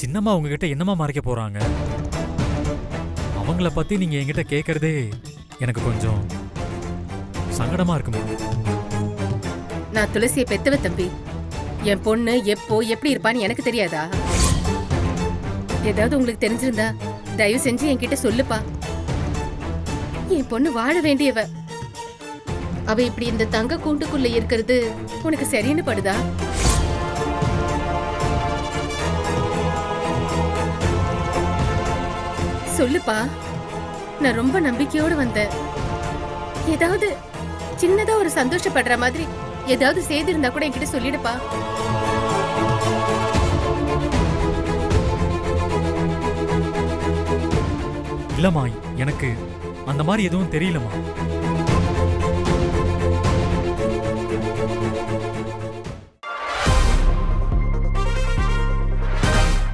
சின்னம்மா உங்ககிட்ட என்னம்மா மறைக்க போறாங்க? அவங்கள பத்தி நீங்க என்கிட்ட கேக்குறதே எனக்கு கொஞ்சம் சங்கடமா இருக்குமா. நான் துளசியை பெத்தவ தம்பி. என் பொண்ணு எப்போ எப்படி இருப்பான்னு எனக்கு தெரியாதா? ஏதாவது உங்களுக்கு தெரிஞ்சிருந்தா தயவு செஞ்சு என்கிட்ட சொல்லுப்பா. என் பொண்ணு வாழ வேண்டியவ. அவ இப்படி இந்த தங்க கூண்டுக்குள்ள இருக்கிறது உனக்கு சரின்னு படுதா? சொல்லுப்பா. நான் ரொம்ப நம்பிக்கையோடு வந்தேன். ஏதாவது சின்னதா ஒரு சந்தோஷப்படுற மாதிரி ஏதாவது செய்து இருந்தா கூட என்கிட்ட சொல்லிடுப்பா. இல்லம்மா எனக்கு அந்த மாதிரி எதுவும் தெரியலம்மா.